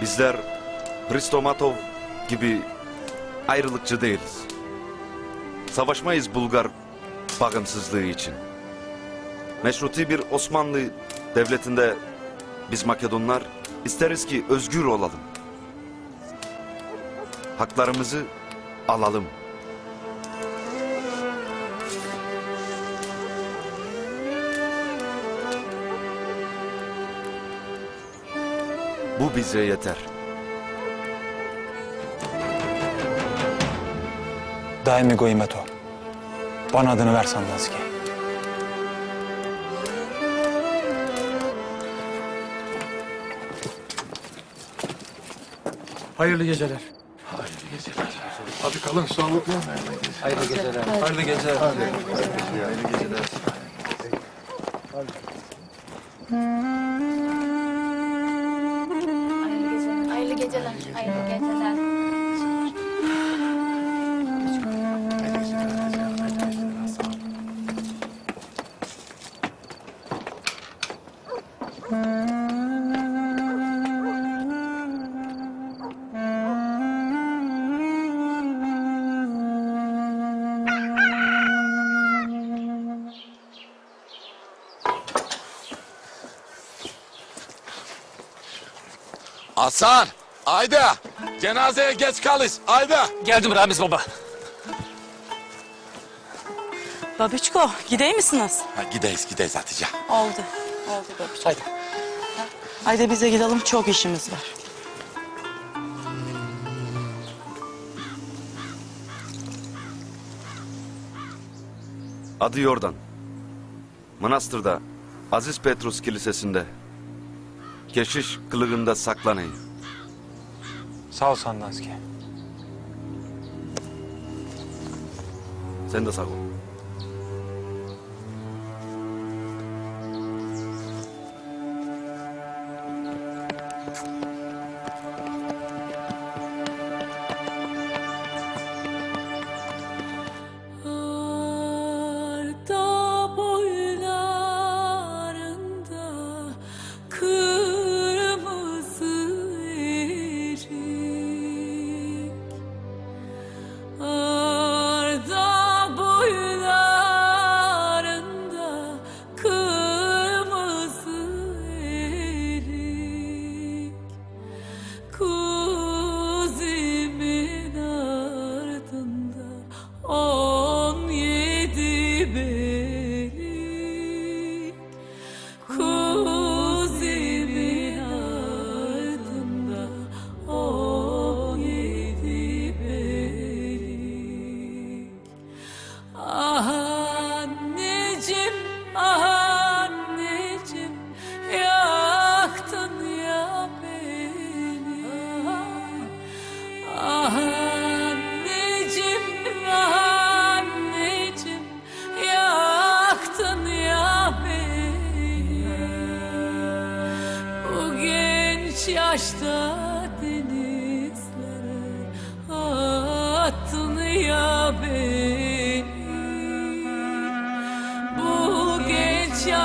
Bizler Hristomatov gibi ayrılıkçı değiliz. Savaşmayız Bulgar bağımsızlığı için. Meşruti bir Osmanlı devletinde biz Makedonlar isteriz ki özgür olalım. Haklarımızı alalım. Bu bize yeter. Daimi Goimeto. Bana adını ver Sandanski. Hayırlı geceler. Hadi kalın sağlıklı. Hayırlı geceler. Hayırlı geceler. Hayırlı Hasan, Ayda. Cenazeye geç kalış. Ayda. Geldim Ramiz baba. Babiçko, gideyim misiniz? Ha, gideyiz gideyiz Hatice. Oldu. Oldu Babiçko. Haydi. Haydi bize gidelim, çok işimiz var. Adı Yordan. Manastırda Aziz Petrus Kilisesi'nde keşiş kılığında saklanayım. Sağ ol Sandanski. Sen de sağ ol.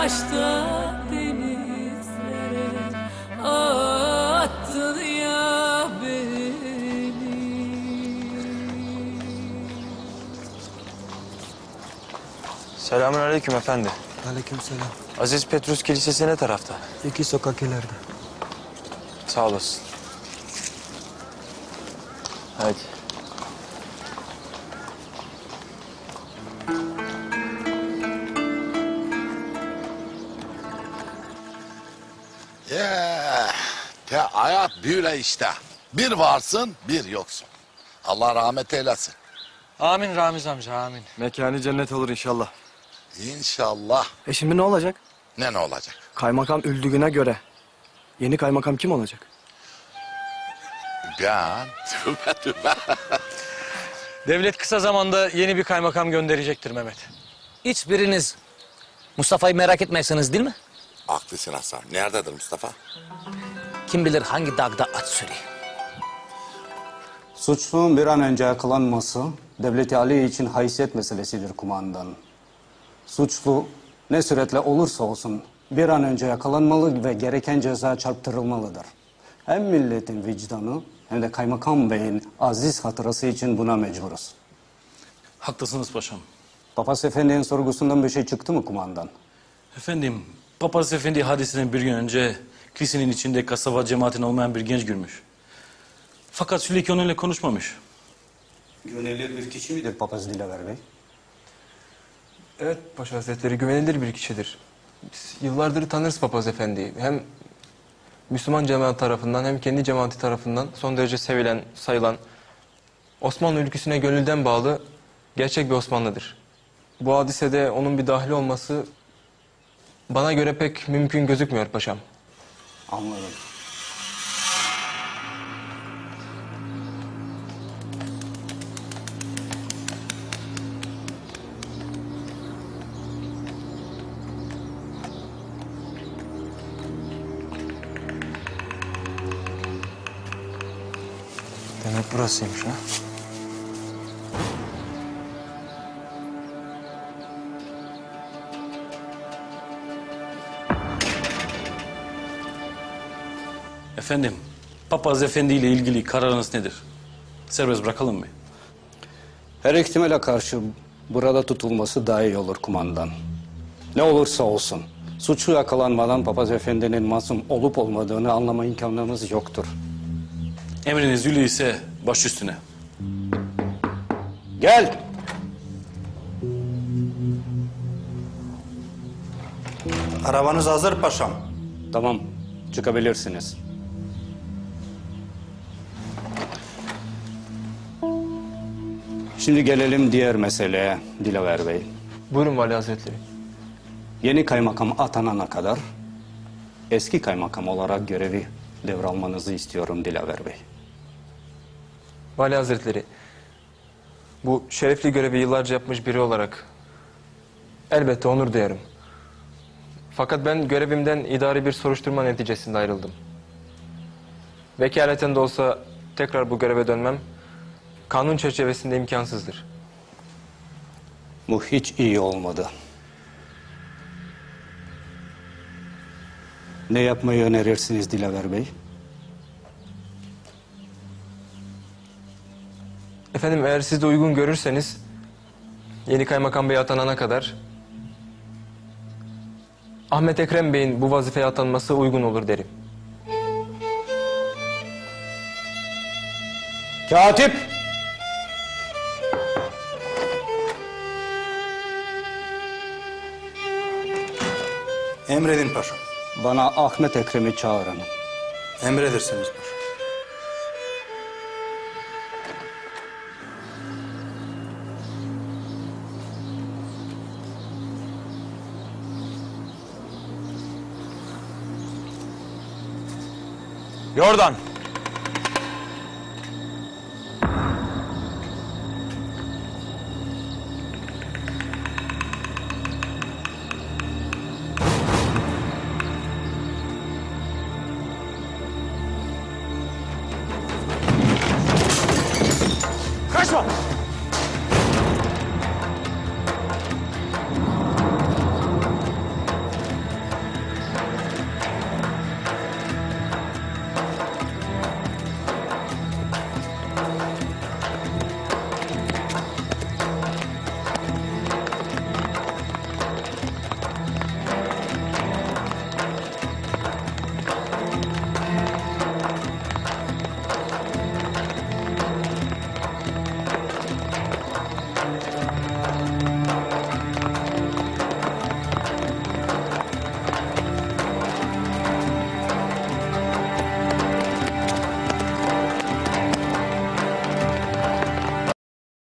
Yaşta denizlere attın ya beni Selamünaleyküm efendi. Aleykümselam. Aziz Petrus Kilisesi ne tarafta? İki sokak ileride. Sağ olasın. Hadi. Yeah. Te hayat böyle işte. Bir varsın, bir yoksun. Allah rahmet eylesin. Amin Ramiz amca amin. Mekanı cennet olur inşallah. İnşallah. E şimdi ne olacak? Ne ne olacak? Kaymakam öldüğüne göre. Yeni kaymakam kim olacak? Ben tübe tübe. Devlet kısa zamanda yeni bir kaymakam gönderecektir Mehmet. Hiçbiriniz Mustafa'yı merak etmezsiniz değil mi? Haklısın Hasan. Nerededir Mustafa? Kim bilir hangi dağda at sürüyor. Suçluğun bir an önce yakalanması devleti Ali için haysiyet meselesidir kumandan. Suçlu ne süretle olursa olsun bir an önce yakalanmalı ve gereken ceza çarptırılmalıdır. Hem milletin vicdanı hem de kaymakam beyin aziz hatırası için buna mecburuz. Haklısınız paşam. Papaz Efendi'nin sorgusundan bir şey çıktı mı kumandan? Efendim, Papaz Efendi hadiseden bir gün önce kilisenin içinde kasaba cemaatin olmayan bir genç görmüş. Fakat Süleyki onunla konuşmamış. Güvenilir bir kişi midir Papaz Dilaver Bey? Evet Paşa Hazretleri güvenilir bir kişidir. Biz yıllardır tanırız Papaz Efendi'yi. Hem Müslüman cemaat tarafından hem kendi cemaati tarafından son derece sevilen, sayılan Osmanlı ülküsüne gönülden bağlı gerçek bir Osmanlıdır. Bu hadisede onun bir dahil olması bana göre pek mümkün gözükmüyor paşam. Anladım. Demek burasıymış ha. Efendim, Papaz Efendi ile ilgili kararınız nedir? Serbest bırakalım mı? Her ihtimale karşı burada tutulması daha iyi olur kumandan. Ne olursa olsun suçlu yakalanmadan Papaz Efendi'nin masum olup olmadığını anlama imkanımız yoktur. Emriniz ise baş üstüne. Gel. Arabanız hazır paşam. Tamam, çıkabilirsiniz. Şimdi gelelim diğer meseleye Dilaver Bey. Buyurun Vali Hazretleri. Yeni kaymakam atanana kadar eski kaymakam olarak görevi devralmanızı istiyorum Dilaver Bey. Vali Hazretleri, bu şerefli görevi yıllarca yapmış biri olarak elbette onur duyarım. Fakat ben görevimden idari bir soruşturma neticesinde ayrıldım. Vekaleten de olsa tekrar bu göreve dönmem kanun çerçevesinde imkansızdır. Bu hiç iyi olmadı. Ne yapmayı önerirsiniz Dilaver Bey? Efendim eğer siz de uygun görürseniz yeni kaymakam bey atanana kadar Ahmet Ekrem Bey'in bu vazifeye atanması uygun olur derim. Katip! Emredin paşam. Bana Ahmet Ekrem'i çağırın. Emredersiniz paşam. Yordan.